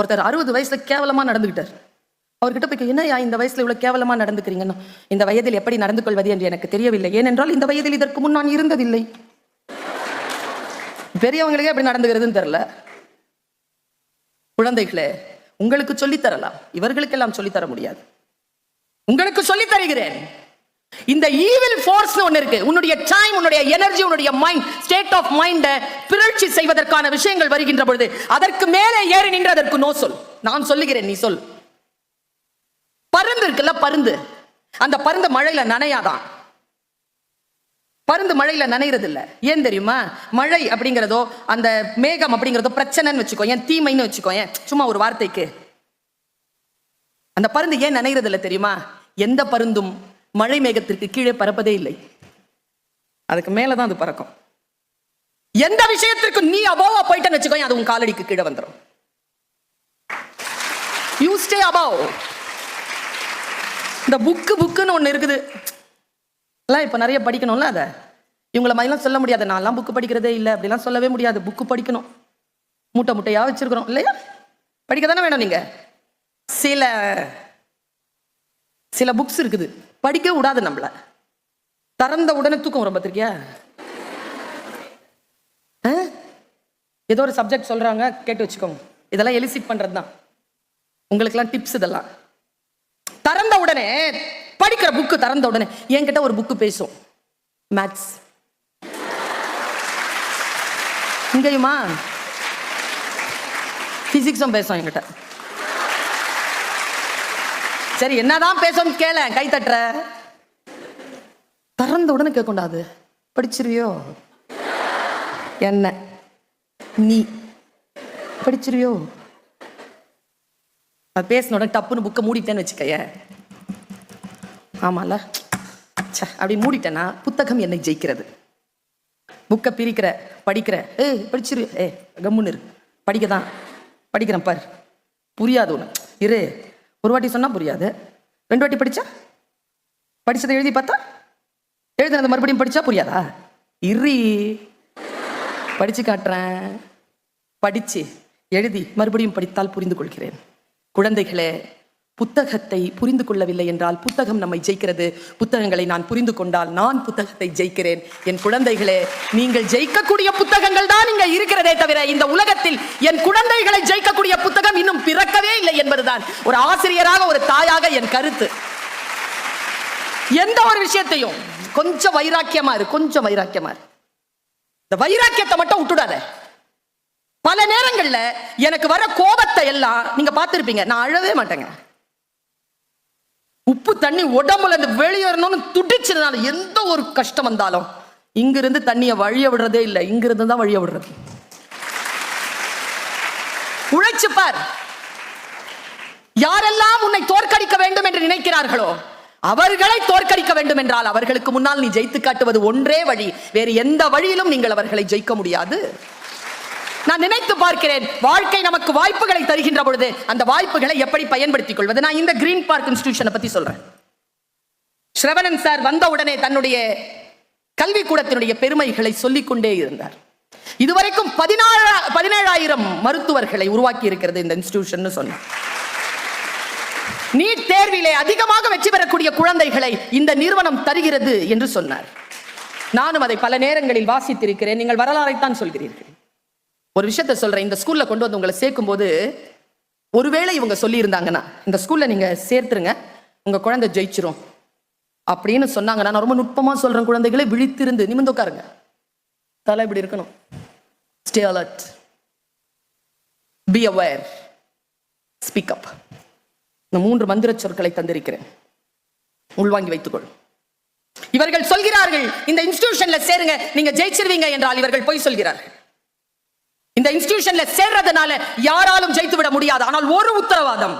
ஒருத்தர் அறுபது வயசுல கேவலமா நடந்துகிட்டார். அவர்கிட்ட போய் என்னையா இந்த வயசுல இவ்வளவு கேவலமா நடந்துக்கிறீங்கன்னு? இந்த வயதில் எப்படி நடந்து கொள்வது என்று எனக்கு தெரியவில்லை. ஏனென்றால் இந்த வயதில் இதற்கு முன் நான் இருந்ததில்லை. பெரியவங்களுக்கே எப்படி நடந்துகிறதுன்னு தெரியல. குழந்தைகளே உங்களுக்கு சொல்லித் தரலாம். இவர்களுக்கெல்லாம் சொல்லித் தர முடியாது. உங்களுக்கு சொல்லித் தருகிறேன். இந்த ஈவில் ஃபோர்ஸ் ஒன்னு இருக்கு. உன்னுடைய டைம் உன்னுடைய எனர்ஜி உன்னுடைய மைண்ட் ஸ்டேட் ஆஃப் மைண்ட பிறழ்ச்சி செய்வதற்கான விஷயங்கள் வருகின்ற பொழுது அதற்கு மேலே ஏறி நின்று அதற்கு நோ சொல். நான் சொல்லுகிறேன் நீ சொல். பருந்து இருக்குல்ல பருந்து. அந்த பருந்து மழையில நனையாதான். பருந்து மழையில நனைகிறது இல்ல ஏன் தெரியுமா? மழை அப்படிங்கிறதோ அந்த மேகம் அப்படிங்கிறதோ பிரச்சனைன்னு வச்சுக்கோ ஏன் தீமைன்னு வச்சுக்கோ ஏன் சும்மா ஒரு வார்த்தைக்கு. அந்த பருந்து ஏன் நனைகிறது இல்லை தெரியுமா? எந்த பருந்தும் மழை மேகத்திற்கு கீழே பறப்பதே இல்லை. அதுக்கு மேலதான் அது பறக்கும். எந்த விஷயத்திற்கும் நீ அபோவா போயிட்டேன்னு வச்சுக்கோ அது உன் காலடிக்கு கீழே வந்துடும் யூ ஸ்டே அபவ் இந்த புக்கு புக்குன்னு ஒன்று இருக்குது. எல்லாம் இப்போ நிறைய படிக்கணும்ல அதை. இவங்கள மாதிரிலாம் சொல்ல முடியாது. நான்லாம் புக்கு படிக்கிறதே இல்லை. அப்படிலாம் சொல்லவே முடியாது. புக்கு படிக்கணும். மூட்டை மூட்டையாக வச்சிருக்கிறோம். இல்லையா? படிக்க தானே வேணும் நீங்க? சில சில புக்ஸ் இருக்குது. படிக்க விடாது நம்மள. திறந்த உடனே தூக்கம் வரும் பார்த்துருக்கியா? ஆ? ஏதோ ஒரு சப்ஜெக்ட் சொல்றாங்க கேட்டு வச்சுக்கோங்க. இதெல்லாம் எலிசிட் பண்றது தான் உங்களுக்கெல்லாம் டிப்ஸ் இதெல்லாம். திறந்த உடனே படிக்கிற புக்கு திறந்த உடனே என்கிட்ட ஒரு புக்கு பேசும். மேத்ஸ் இங்கேயுமா? பிசிக்ஸும் பேசும் என்கிட்ட. சரி என்னதான் பேசும் கேள கை தட்டுற. திறந்த உடனே கேட்கக்கூடாது படிச்சிருவியோ? என்ன? நீ. படிச்சிருவியோ? அது பேசின உடனே டப்புன்னு புக்கை மூடிட்டேன்னு வச்சுக்கைய. ஆமால அப்படி மூடிட்டேன்னா புத்தகம் என்னை ஜெயிக்கிறது. புக்கை பிரிக்கிற படிக்கிற. ஏ படிச்சிரு. ஏ கம்முன்னு இரு. படிக்க தான் படிக்கிறேன் பார். புரியாது ஒன்று இரு. ஒரு வாட்டி சொன்னா புரியாது. ரெண்டு வாட்டி படிச்சா? படிச்சதை எழுதி பார்த்தா? எழுதுனது மறுபடியும் படிச்சா புரியாதா? இறி படிச்சு காட்டுறேன். படிச்சு எழுதி மறுபடியும் படித்தால் புரிந்து கொள்கிறேன். குழந்தைகளே புத்தகத்தை புரிந்து கொள்ளவில்லை என்றால் புத்தகம் நம்மை ஜெயிக்கிறது. புத்தகங்களை நான் புரிந்து கொண்டால் நான் புத்தகத்தை ஜெயிக்கிறேன். என் குழந்தைகளே நீங்கள் ஜெயிக்கக்கூடிய புத்தகங்கள் தான் இங்க இருக்கிறதே தவிர இந்த உலகத்தில் என் குழந்தைகளை ஜெயிக்கக்கூடிய புத்தகம் இன்னும் பிறக்கவே இல்லை என்பதுதான். ஒரு ஆசிரியராக ஒரு தாயாக என் கருத்து. எந்த ஒரு விஷயத்தையும் கொஞ்சம் வைராக்கியமா இரு கொஞ்சம் வைராக்கியமா இரு. இந்த வைராக்கியத்தை மட்டும் விட்டுடாத. பல நேரங்கள்ல எனக்கு வர கோபத்தை எல்லாம் நீங்க பார்த்துருப்பீங்க. நான் அழவே மாட்டேங்க. உப்பு தண்ணி உடம்புல இருந்து வெளியேறணும்னு துடிச்சதுனால எந்த ஒரு கஷ்டம் வந்தாலும் இங்கிருந்து தண்ணியை வழிய விடுறதே இல்லை. இங்கிருந்து தான் வழிய விடுறது. உழைச்சு பார். யாரெல்லாம் உன்னை தோற்கடிக்க வேண்டும் என்று நினைக்கிறார்களோ அவர்களை தோற்கடிக்க வேண்டும் என்றால் அவர்களுக்கு முன்னால் நீ ஜெயித்து காட்டுவது ஒன்றே வழி. வேறு எந்த வழியிலும் நீங்கள் அவர்களை ஜெயிக்க முடியாது. நான் நினைத்து பார்க்கிறேன். வாழ்க்கை நமக்கு வாய்ப்புகளை தருகின்ற பொழுது அந்த வாய்ப்புகளை எப்படி பயன்படுத்திக் கொள்வது நான் இந்த கிரீன் பார்க் இன்ஸ்டிடியூஷனை பத்தி சொல்றேன். ஸ்ரவணன் சார் வந்த உடனே தன்னுடைய கல்விக்கூடத்தினுடைய பெருமைகளை சொல்லிக்கொண்டே இருந்தார். இதுவரைக்கும் பதினாறு பதினேழாயிரம் மருத்துவர்களை உருவாக்கி இருக்கிறது இந்த இன்ஸ்டிடியூஷன் சொன்னார். நீட் தேர்விலே அதிகமாக வெற்றி பெறக்கூடிய குழந்தைகளை இந்த நிறுவனம் தருகிறது என்று சொன்னார். நானும் அதை பல நேரங்களில் வாசித்திருக்கிறேன். நீங்கள் வரலாறைத்தான் சொல்கிறீர்கள். ஒரு விஷயத்த சொல்றேன். இந்த ஸ்கூல்ல கொண்டு வந்து உங்களை சேர்க்கும் போது ஒருவேளை இவங்க சொல்லியிருந்தாங்கன்னா இந்த ஸ்கூல்ல நீங்க சேர்த்துருங்க. உங்க குழந்தை ஜெயிச்சிரும். அப்படின்னு சொன்னாங்கன்னா நான் ரொம்ப நுட்பமா சொல்றேன் குழந்தைகளை விழித்திருந்து நிமிர்ந்து உட்காருங்க. தலை இப்படி இருக்கணும். Stay alert be aware speak up இந்த மூன்று மந்திர சொற்களை தந்திருக்கிறேன். உள்வாங்கி வைத்துக்கொள். இவர்கள் சொல்கிறார்கள் இந்த இன்ஸ்டிடியூஷன்ல சேருங்க நீங்க ஜெயிச்சிருவீங்க என்றால் இவர்கள் பொய் சொல்கிறார்கள். இந்த இன்ஸ்டிடியூஷன்ல சேர்றதுனால யாராலும் ஜெயித்து விட முடியாது. ஆனால் ஒரு உத்தரவாதம்.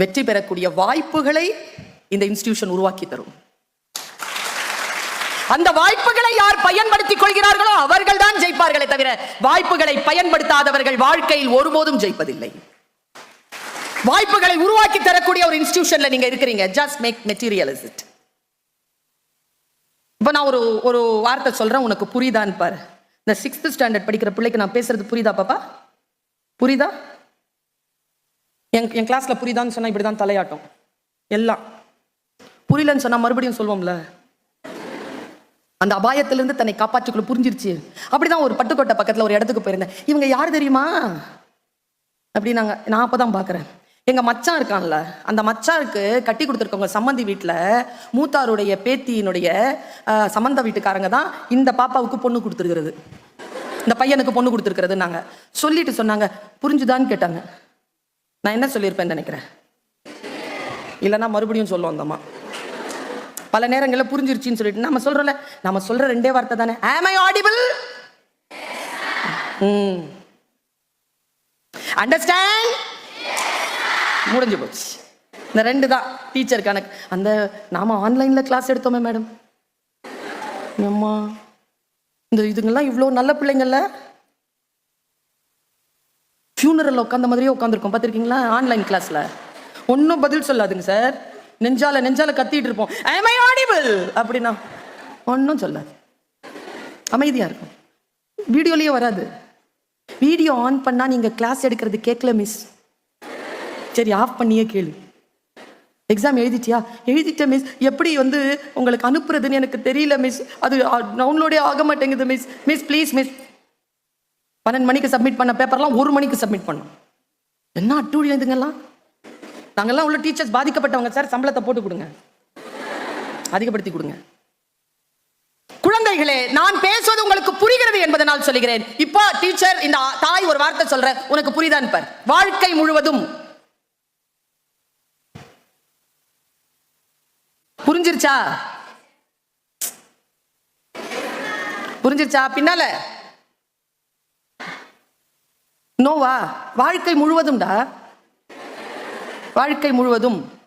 வெற்றி பெறக்கூடிய வாய்ப்புகளை இந்த இன்ஸ்டிடியூஷன் உருவாக்கி தரும். அந்த வாய்ப்புகளை யார் பயன்படுத்திக் கொள்கிறார்களோ அவர்கள் தான் ஜெயிப்பார்களே தவிர வாய்ப்புகளை பயன்படுத்தாதவர்கள் வாழ்க்கையில் ஒருபோதும் ஜெயிப்பதில்லை. வாய்ப்புகளை உருவாக்கி தரக்கூடிய ஒரு இன்ஸ்டிடியூஷன்ல நீங்க இருக்கிறீங்க. ஜஸ்ட் மேக் மெட்டீரியல் இப்போ நான் ஒரு ஒரு வார்த்தை சொல்றேன் உனக்கு புரியுதான்னு பாரு. இந்த சிக்ஸ்த் ஸ்டாண்டர்ட் படிக்கிற பிள்ளைக்கு நான் பேசுறது புரியுதா பாப்பா? புரியுதா? என் என் கிளாஸ்ல புரியுதான்னு சொன்னா இப்படிதான் தலையாட்டம். எல்லாம். புரியலன்னு சொன்னா மறுபடியும் சொல்லுவோம்ல அந்த அபாயத்திலிருந்து தன்னை காப்பாற்றிக்குள்ள புரிஞ்சிருச்சு. அப்படிதான் ஒரு பட்டுக்கோட்டை பக்கத்துல ஒரு இடத்துக்கு போயிருந்தேன். இவங்க யார் தெரியுமா? அப்படின்னாங்க. நான் அப்பதான் பாக்குறேன். எங்க மச்சான் இருக்கான்ல அந்த மச்சாருக்கு கட்டி கொடுத்துருக்கவங்க சம்மந்தி வீட்டில் மூத்தாருடைய பேத்தியினுடைய சம்மந்த வீட்டுக்காரங்க தான் இந்த பாப்பாவுக்கு பொண்ணு கொடுத்துருக்கிறது. இந்த பையனுக்கு பொண்ணு கொடுத்துருக்கிறது நாங்கள் சொல்லிட்டு சொன்னாங்க புரிஞ்சுதான்னு கேட்டாங்க. நான் என்ன சொல்லியிருப்பேன்னு நினைக்கிறேன்? இல்லைன்னா மறுபடியும் சொல்லுவோம் அந்தம்மா பல நேரங்களில் புரிஞ்சிருச்சின்னு சொல்லிட்டு நம்ம சொல்றோம்ல நம்ம சொல்ற ரெண்டே வார்த்தை தானே. ஆம் ஐ ஆடிபிள் ம். அண்டர்ஸ்டாண்ட் முடிஞ்சு போச்சு. இந்த ரெண்டு தான் டீச்சர் கணக்கு. அந்த நாம ஆன்லைன்ல கிளாஸ் எடுத்தோமே மேடம் அம்மா இந்த இதுங்கெல்லாம் இவ்வளோ நல்ல பிள்ளைங்கள்ல? ஃபியூனரல் உட்காந்த மாதிரியே உட்காந்துருக்கோம் பார்த்துருக்கீங்களா? ஆன்லைன் கிளாஸில் ஒன்றும் பதில் சொல்லாதுங்க சார் நெஞ்சால நெஞ்சால கத்திட்டு இருப்போம். Am I audible? அப்படின்னா ஒன்றும் சொல்லாது. அமைதியாக இருக்கும். வீடியோலேயே வராது. வீடியோ ஆன் பண்ணால் நீங்கள் கிளாஸ் எடுக்கிறது கேட்கல மிஸ் சரி ஆஃப் பண்ணியே கேளு. எக்ஸாம் எழுதிட்டியா? எழுதிட்டேன் மிஸ் எப்படி வந்து உங்களுக்கு அனுப்புறதுன்னு எனக்கு தெரியல மிஸ் அது டவுன்லோடே ஆக மாட்டேங்குது மிஸ் மிஸ் ப்ளீஸ் மிஸ் பன்னெண்டு மணிக்கு சப்மிட் பண்ண பேப்பர்லாம் ஒரு மணிக்கு சப்மிட் பண்ணோம். என்ன அட்டூழியம் இதுங்கெல்லாம்? நாங்கள்லாம் உள்ள டீச்சர்ஸ் பாதிக்கப்பட்டவங்க சார் சம்பளத்தை போட்டு கொடுங்க. அதிகப்படுத்தி கொடுங்க. குழந்தைகளே நான் பேசுவது உங்களுக்கு புரிகிறது என்பதனால் சொல்கிறேன். இப்போ டீச்சர் இந்த தாய் ஒரு வார்த்தை சொல்ற. உனக்கு புரியுதான்னு பார். வாழ்க்கை முழுவதும் புரிஞ்சிருச்சா? புரிஞ்சிருச்சா? பின்னால. நோவா வாழ்க்கை முழுவதும்டா. வாழ்க்கை முழுவதும்.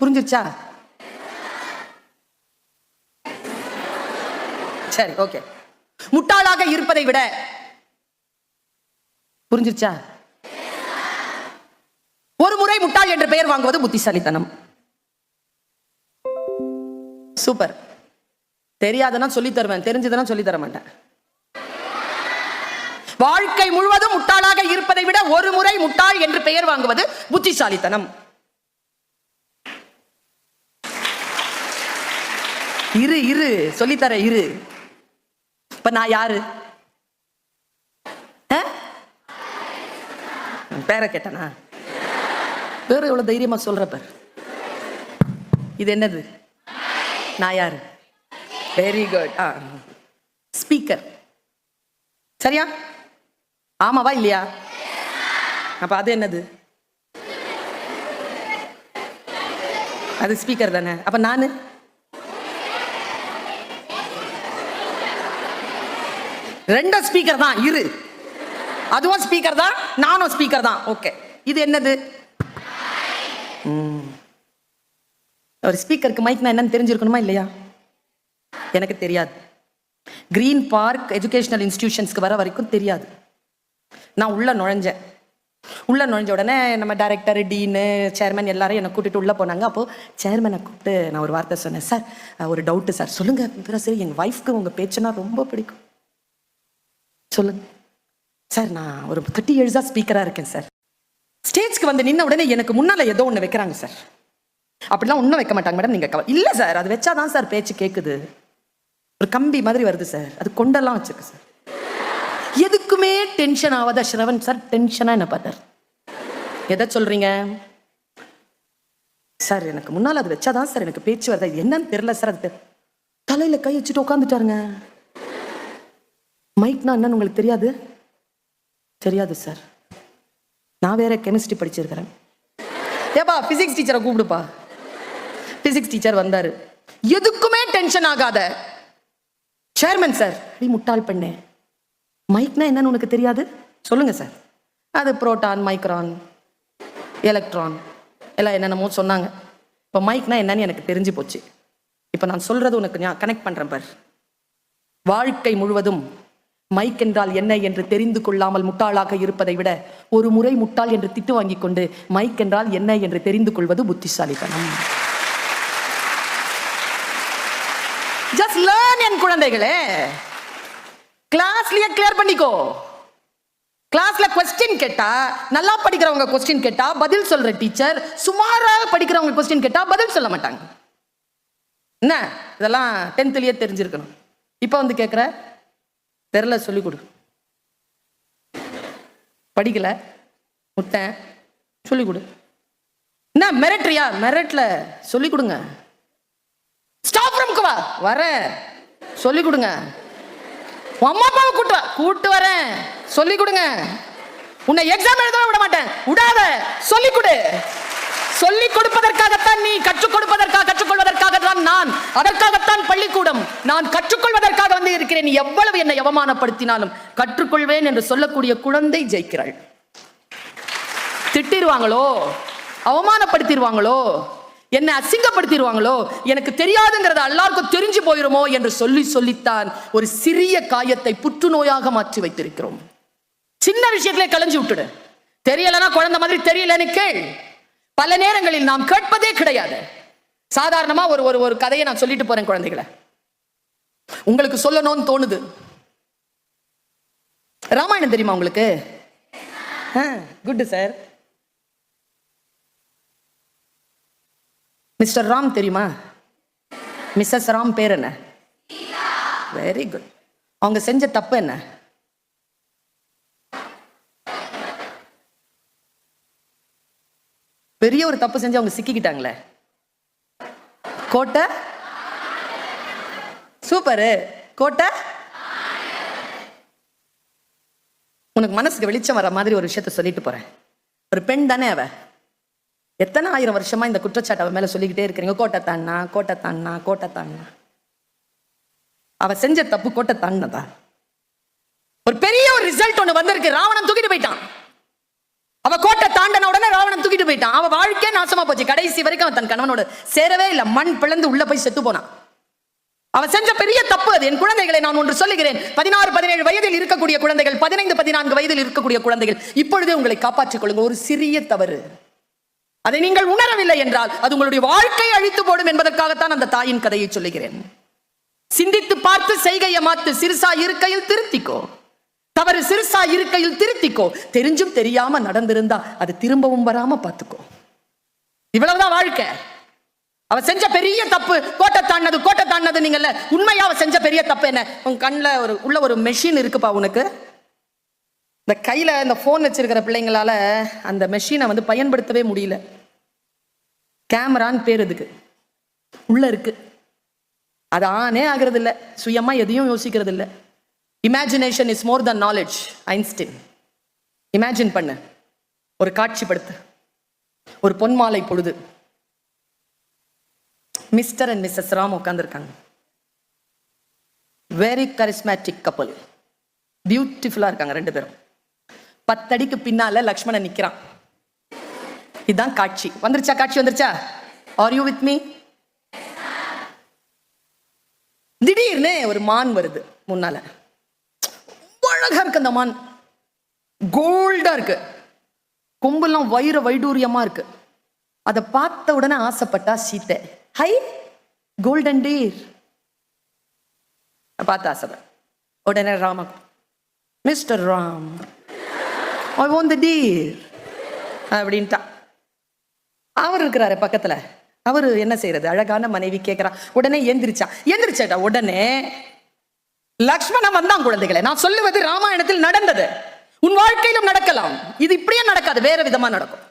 புரிஞ்சிருச்சா? சரி ஓகே. முட்டாளாக இருப்பதை விட புரிஞ்சிருச்சா? ஒரு முறை முட்டாள் என்ற பெயர் வாங்குவது புத்திசாலித்தனம். சூப்பர். தெரியாதனா சொல்லி தருவேன் தெரிஞ்சதுனா சொல்லி தர மாட்டேன். வாழ்க்கை முழுவதும் முட்டாளாக இருப்பதை விட ஒரு முறை முட்டாள் என்று பெயர் வாங்குவது புத்திசாலித்தனம். இரு இரு சொல்லித்தர இரு. இப்ப நான் யாரு? பேரை கேட்டனா? பேர் எவ்வளவு தைரியமா சொல்ற பேர். இது என்னது? நான் யார்? வெரி குட் ஆ. ஸ்பீக்கர் சரியா? ஆமாவா இல்லையா? அப்ப அது என்னது? அது ஸ்பீக்கர் தானே. அப்ப நானு? ரெண்டும் ஸ்பீக்கர் தான் இரு. அதுவும் ஸ்பீக்கர் தான் நானும் ஸ்பீக்கர் தான். ஓகே இது என்னது? ம். ஒரு ஸ்பீக்கருக்கு மைக்னா என்னன்னு தெரிஞ்சிருக்கணுமா இல்லையா? எனக்கு தெரியாது. கிரீன் பார்க் எஜுகேஷனல் இன்ஸ்டிடியூஷன்ஸ்க்கு வர வரைக்கும் தெரியாது. நான் உள்ள நுழைஞ்சேன். உள்ள நுழைஞ்ச உடனே நம்ம டைரக்டர் டீனு சேர்மன் எல்லாரும் என்னை கூட்டிட்டு உள்ள போனாங்க. அப்போ சேர்மனை கூப்பிட்டு நான் ஒரு வார்த்தை சொன்னேன். சார் ஒரு டவுட்டு சார். சொல்லுங்க. சரி எங்க ஒய்ஃப்க்கு உங்க பேச்சுனா ரொம்ப பிடிக்கும். சொல்லுங்க. சார் நான் ஒரு தேர்ட்டி இயர்ஸாக ஸ்பீக்கராக இருக்கேன் சார். ஸ்டேஜ்க்கு வந்து நின்ன உடனே எனக்கு முன்னால ஏதோ ஒன்று வைக்கிறாங்க சார். அப்படிலாம் ஒன்றும் வைக்க மாட்டாங்க மேடம் நீங்கள் கவ இல்லை சார் அது வச்சாதான் சார் பேச்சு கேட்குது ஒரு கம்பி மாதிரி வருது சார் அது கொண்டெல்லாம் வச்சிருக்கு சார் எதுக்குமே டென்ஷன் ஆகாத ஸ்ரவன் சார் டென்ஷனாக என்ன பார்த்தார் எதை சொல்கிறீங்க சார் எனக்கு முன்னால் அது வச்சாதான் சார் எனக்கு பேச்சு வருது. என்னன்னு தெரில சார் அது தலையில் கை வச்சுட்டு உட்காந்துட்டாருங்க மைக்னா என்னன்னு உங்களுக்கு தெரியாது? தெரியாது சார் நான் வேற கெமிஸ்ட்ரி படிச்சிருக்கிறேன். ஏப்பா ஃபிசிக்ஸ் டீச்சரை கூப்பிடுப்பா. பிசிக்ஸ் டீச்சர் வந்தார். எதுக்குமே டென்ஷன் ஆகாத. சேர்மன் சார் நீ முட்டாள் பண்ணேன் மைக்னா என்னன்னு உனக்கு தெரியாது? சொல்லுங்க சார் அது புரோட்டான் மைக்ரான் எலக்ட்ரான் எல்லாம் என்னென்னமோ சொன்னாங்க. இப்போ மைக்னா என்னன்னு எனக்கு தெரிஞ்சு போச்சு. இப்போ நான் சொல்றது உனக்கு நான் கனெக்ட் பண்ணுறேன் பார். வாழ்க்கை முழுவதும் மைக் என்றால் என்ன என்று தெரிந்து கொள்ளாமல் முட்டாளாக இருப்பதை விட ஒரு முறை முட்டாள் என்று திட்டு வாங்கி கொண்டு மைக் என்றால் என்ன என்று தெரிந்து கொள்வது புத்திசாலித்தனம். ஜஸ்ட் என் குழந்தைகளே கிளாஸ்லயே கிளியர் பண்ணிக்கோ. கிளாஸ்ல கொஸ்டின் கேட்டா நல்லா படிக்கிறவங்க கொஸ்டின் கேட்டா பதில் சொல்ற டீச்சர் சுமாராக படிக்கிறவங்க கொஸ்டின் கேட்டா பதில் சொல்ல மாட்டாங்க. என்ன? இதெல்லாம் டென்த்லயே தெரிஞ்சிருக்கணும். இப்போ வந்து கேட்குற தெரில சொல்லி கொடு. படிக்கல? முட்டேன். சொல்லிக் கொடு. என்ன மிரட்டுறியா? மெரட்ல சொல்லிக் கொடுங்க. ஸ்டாப் ரூம்க்கு வா. வரேன். சொல்லிக் கொடுங்க. உன் அம்மா அப்பாவை கூட்டு வா. கூட்டு வரேன். சொல்லிக் கொடுங்க. உன்னை எக்ஸாம் எழுதவே விட மாட்டேன். விடாத. சொல்லிக் கொடு. சொல்லிக் கொடுப்பதற்காகத்தான் நீ கற்றுக் கொடுப்பதற்காக கற்றுக்கொள்வதற்காக தான் நான் அதற்காகத்தான் பள்ளிக்கூடம். நான் கற்றுக்கொள்வதற்காக வந்து இருக்கிறேன். நீ எவ்வளவு என்னை அவமானப்படுத்தினாலும் கற்றுக்கொள்வேன் என்று சொல்லக்கூடிய குழந்தை ஜெயிக்கிறாள். திட்டிருவாங்களோ? அவமானப்படுத்திடுவாங்களோ என்னை அசிங்கப்படுத்திடுவாங்களோ? எனக்கு தெரியாதுங்கிறது எல்லாருக்கும் தெரிஞ்சு போயிருமோ என்று சொல்லி சொல்லித்தான் ஒரு சிறிய காயத்தை புற்றுநோயாக மாற்றி வைத்திருக்கிறோம். சின்ன விஷயத்திலே கலைஞ்சு விட்டுடு. தெரியலன்னா குழந்தை மாதிரி தெரியலன்னு கேள். பல நேரங்களில் நாம் கேட்பதே கிடையாது. சாதாரணமா ஒரு ஒரு ஒரு கதையை நான் சொல்லிட்டு போறேன் குழந்தைகளை. உங்களுக்கு சொல்லணும்னு தோணுது. ராமாயணம் தெரியுமா உங்களுக்கு? Good sir. மிஸ்டர் ராம் தெரியுமா? மிஸ்ஸஸ் ராம் பேர் என்ன? வெரி குட் அவங்க செஞ்ச தப்பு என்ன? பெரிய ஒரு தப்பு செஞ்சு அவங்க சிக்கிக்கிட்டாங்களே. கோட்டை? சூப்பரு. கோட்டை? உனக்கு மனசுக்கு வெளிச்சம் வர மாதிரி ஒரு விஷயத்த சொல்லிட்டு போறேன். ஒரு பெண் தானே அவ? எத்தனை ஆயிரம் வருஷமா இந்த குற்றச்சாட்டை அவ மேல சொல்லிக்கிட்டே இருக்கிறீங்க? கோட்டை தாண்டா கோட்டை தாண்டா கோட்டை தாண்டா அவ செஞ்ச தப்பு கோட்டை தாண்டினதா ஒரு பெரிய ஒரு ரிசல்ட் ஒண்ணு வந்திருக்கு. ராவணன் தூக்கிட்டு போயிட்டான். அவ கோட்டை தாண்டன உடனே ராவணன் தூக்கிட்டு போயிட்டான். அவ வாழ்க்கையே நாசமா போச்சு. கடைசி வரைக்கும் அவன் தன் கணவனோட சேரவே இல்லை. மண் பிளந்து உள்ள போய் செத்து போனான். அவ செஞ்ச பெரிய தப்பு அது. என் குழந்தைகளை நான் ஒன்று சொல்லுகிறேன். பதினாறு பதினேழு வயதில் இருக்கக்கூடிய குழந்தைகள் பதினைந்து பதினான்கு வயதில் இருக்கக்கூடிய குழந்தைகள் இப்பொழுதே உங்களை காப்பாற்றிக் கொள்ளுங்க. ஒரு சிறிய தவறு. அதை நீங்கள் உணரவில்லை என்றால் அது உங்களுடைய வாழ்க்கையை அழித்து போடும் என்பதற்காகத்தான் அந்த தாயின் கதையை சொல்லுகிறேன். சிந்தித்து பார்த்து செய்கையை மாத்து சிறுசா இருக்கையில் திருத்திக்கோ. தவறு சிறுசா இருக்கையில் திருத்திக்கோ. தெரிஞ்சும் தெரியாம நடந்திருந்தா அது திரும்பவும் வராம பார்த்துக்கோ. இவ்வளவுதான் வாழ்க்கை. அவ செஞ்ச பெரிய தப்பு கோட்டை தாண்டது கோட்டை தாண்டது நீங்கள்ல உண்மையா அவ செஞ்ச பெரிய தப்பு என்ன? உன் கண்ணில் ஒரு உள்ள ஒரு மெஷின் இருக்குப்பா உனக்கு. இந்த கையில் இந்த ஃபோன் வச்சிருக்கிற பிள்ளைங்களால அந்த மெஷினை வந்து பயன்படுத்தவே முடியல. கேமரான்னு பேர் இதுக்கு உள்ளே இருக்கு. அது ஆனே ஆகிறது இல்லை சுயமாக எதையும் யோசிக்கிறது இல்லை imagination is more than knowledge Einstein imagine பண்ணு. ஒரு காட்சிப்படுத்து. ஒரு பொன்மாலை பொழுது. மிஸ்டர் அண்ட் மிஸ்ஸஸ் ராம் உட்காந்துருக்காங்க வெரி கரிஸ்மேட்டிக் கப்பல் பியூட்டிஃபுல்லாக இருக்காங்க ரெண்டு பேரும். பத்தடிக்கு பின்னால லக்ஷ்மணன் நிக்கிறான். இதுதான் காட்சி. வந்துருச்சா? காட்சி வந்துருச்சா? ஆர் யூ வித் மீ திடீர்னு ஒரு மான் வருது முன்னால. அழகா இருக்கு அந்த மான். கோல்டா இருக்கு. கொம்பெல்லாம் வைர வைடூரியமா இருக்கு. அதை பார்த்த உடனே ஆசைப்பட்டா சீத்தை. ஹை கோல்டன் டீர் பார்த்து ஆசை. உடனே Rama. Mister Ram. I want the deal அப்படின்ட்டா. அவர் இருக்கிறாரு பக்கத்துல. அவர் என்ன செய்யறது அழகான மனைவி கேட்கிறா உடனே எந்திரிச்சா. எந்திரிச்சாட்டா உடனே. லக்ஷ்மணன் வந்தான் குழந்தைகளை. நான் சொல்லுவது ராமாயணத்தில் நடந்தது. உன் வாழ்க்கையிலும் நடக்கலாம். இது இப்படியே நடக்காது. வேற விதமா நடக்கும்.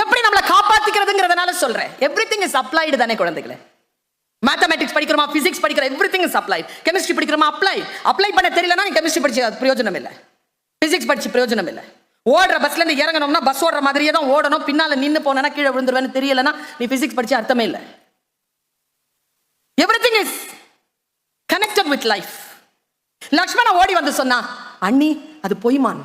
எப்படி நம்மளை காப்பாத்திக்கிறதுங்கிறதுனால சொல்றேன். எவ்ரி திங் இஸ் அப்ளைடு தானே குழந்தைகளே. மேத்தமெட்டிக்ஸ் படிக்கிறோமா? பிசிக்ஸ் படிக்கிற everything is apply chemistry படிக்கிறோமா? அப்ளை அப்ளை பண்ண தெரியலனா கெமிஸ்ட்ரி படிச்சு அது பிரயோஜனம் இல்லை. பிசிக்ஸ் படிச்சு பிரயோஜனம் இல்லை ஓடுற பஸ்ல இருந்து இறங்கணும்னா பஸ் ஓடுற மாதிரியே தான் ஓடணும். பின்னால நின்று போனா கீழே விழுந்துருவேன்னு தெரியலன்னா நீ பிசிக்ஸ் படிச்சு அர்த்தமே இல்லை. Everything is connected with life Lakshmana ஓடி வந்து சொன்னா அண்ணி அது பொய்மான்.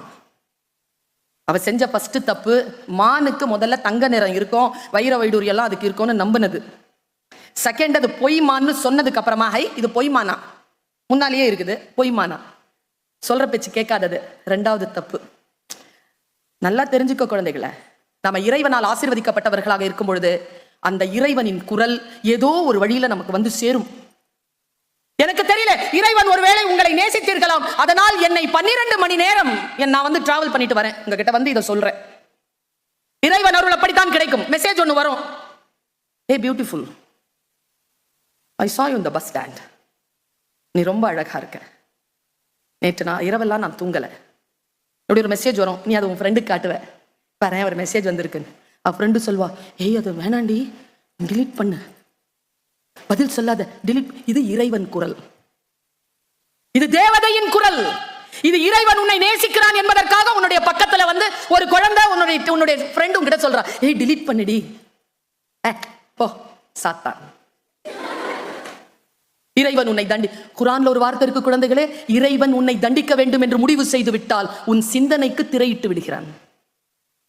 அவ செஞ்ச ஃபர்ஸ்ட் தப்பு மானுக்கு முதல்ல தங்க நிறம் இருக்கும் வைர வைடூரியெல்லாம் எல்லாம் அதுக்கு இருக்கும்னு நம்பினது. செகண்ட் அது பொய்மான்னு சொன்னதுக்கு அப்புறமா ஹை இது பொய்மானா? முன்னாலேயே இருக்குது பொய்மானா. சொல்ற பேச்சு கேட்காதது. ரெண்டாவது தப்பு. நல்லா தெரிஞ்சுக்க குழந்தைகளை. நம்ம இறைவனால் ஆசீர்வதிக்கப்பட்டவர்களாக இருக்கும் பொழுது அந்த இறைவனின் குரல் ஏதோ ஒரு வழியில நமக்கு வந்து சேரும். எனக்கு தெரியல இறைவன் ஒருவேளை உங்களை நேசித்தீர்களாம். அதனால் என்னை பன்னிரண்டு மணி நேரம் என் நான் வந்து டிராவல் பண்ணிட்டு வரேன். உங்ககிட்ட வந்து இதை சொல்றேன். இறைவன் அருள் அப்படித்தான் கிடைக்கும். மெசேஜ் ஒன்று வரும். A beautiful I saw you இந்த பஸ் ஸ்டாண்ட் நீ ரொம்ப அழகா இருக்க. நேற்று நான் இரவெல்லாம் நான் தூங்கலை. இப்படி ஒரு மெசேஜ் வரும். நீ அதை உன் ஃப்ரெண்டுக்கு காட்டுவ. பாரு ஒரு மெசேஜ் வந்திருக்குன்னு. அவ ஃப்ரெண்டு சொல்வா ஏய் அது வேணாண்டி. டிலீட் பண்ணு. பதில் சொல்லாத. டிலீட் இது இறைவன் குரல். இது தேவதையின் குரல். இது இறைவன் உன்னை நேசிக்கிறான் என்பதற்காக உன்னுடைய பக்கத்துல வந்து ஒரு குழந்தை உன்னுடைய உன்னுடைய ஃப்ரெண்டு உங்ககிட்ட சொல்றான் ஏய் டிலீட் பண்ணுடி. ஏ, போ. சாத்தான். இறைவன் உன்னை தண்டி குரான்ல ஒரு வார்த்தை இருக்கு குழந்தைகளே இறைவன் உன்னை தண்டிக்க வேண்டும் என்று முடிவு செய்து விட்டால் உன் சிந்தனைக்கு திரையிட்டு விடுகிறான்.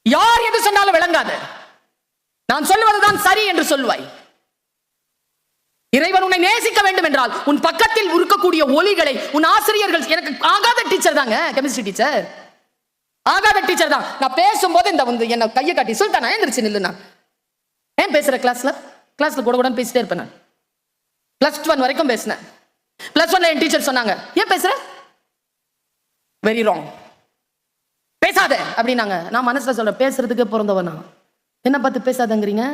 யார் என்று சொன்னாலும் விளங்காது. நான் சொல்வதுதான் சரி என்று சொல்வாய். இறைவன் உன்னை நேசிக்க வேண்டும் என்றால் உன் பக்கத்தில் இருக்கக்கூடிய ஒலிகளை உன் ஆசிரியர்கள் எனக்கு ஆகாத டீச்சர் தாங்க கெமிஸ்ட்ரி டீச்சர் ஆகாத டீச்சர் தான். நான் பேசும்போது இந்த வந்து என்ன கையை காட்டி சுல்தானா எந்திரிச்சு நில்லு நான். ஏன் பேசுற கிளாஸ்ல கிளாஸ்ல கூட கூட பேசிட்டே இருப்பேன் நான். பிளஸ் ஒன் வரைக்கும் பேசினேன். பிளஸ் ஒன்ல என் டீச்சர் சொன்னாங்க ஏன் பேசுற? வெரி ராங் பேசாத அப்படின்னாங்க. நான் மனசுல சொல்றேன் பேசுறதுக்கு பிறந்தவனா என்ன பார்த்து பேசாதங்கிறீங்க?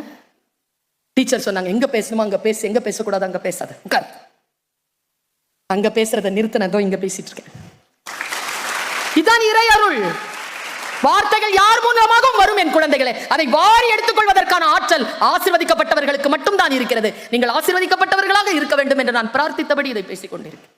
டீச்சர் சொன்னாங்க எங்க பேசணுமோ அங்க பேசு எங்க பேசக்கூடாது அங்க பேசாத. உட்கார். அங்க பேசுறத நிறுத்தினதோ இங்க பேசிட்டு இருக்கேன். இதான் இறை அருள் வார்த்தைகள் யார் மூலமாகவும் வரும் என் குழந்தைகளே? அதை வாரி எடுத்துக்கொள்வதற்கான ஆற்றல் ஆசிர்வதிக்கப்பட்டவர்களுக்கு மட்டும்தான் இருக்கிறது. நீங்கள் ஆசிர்வதிக்கப்பட்டவர்களாக இருக்க வேண்டும் என்று நான் பிரார்த்தித்தபடி இதை பேசிக் கொண்டிருக்கிறேன்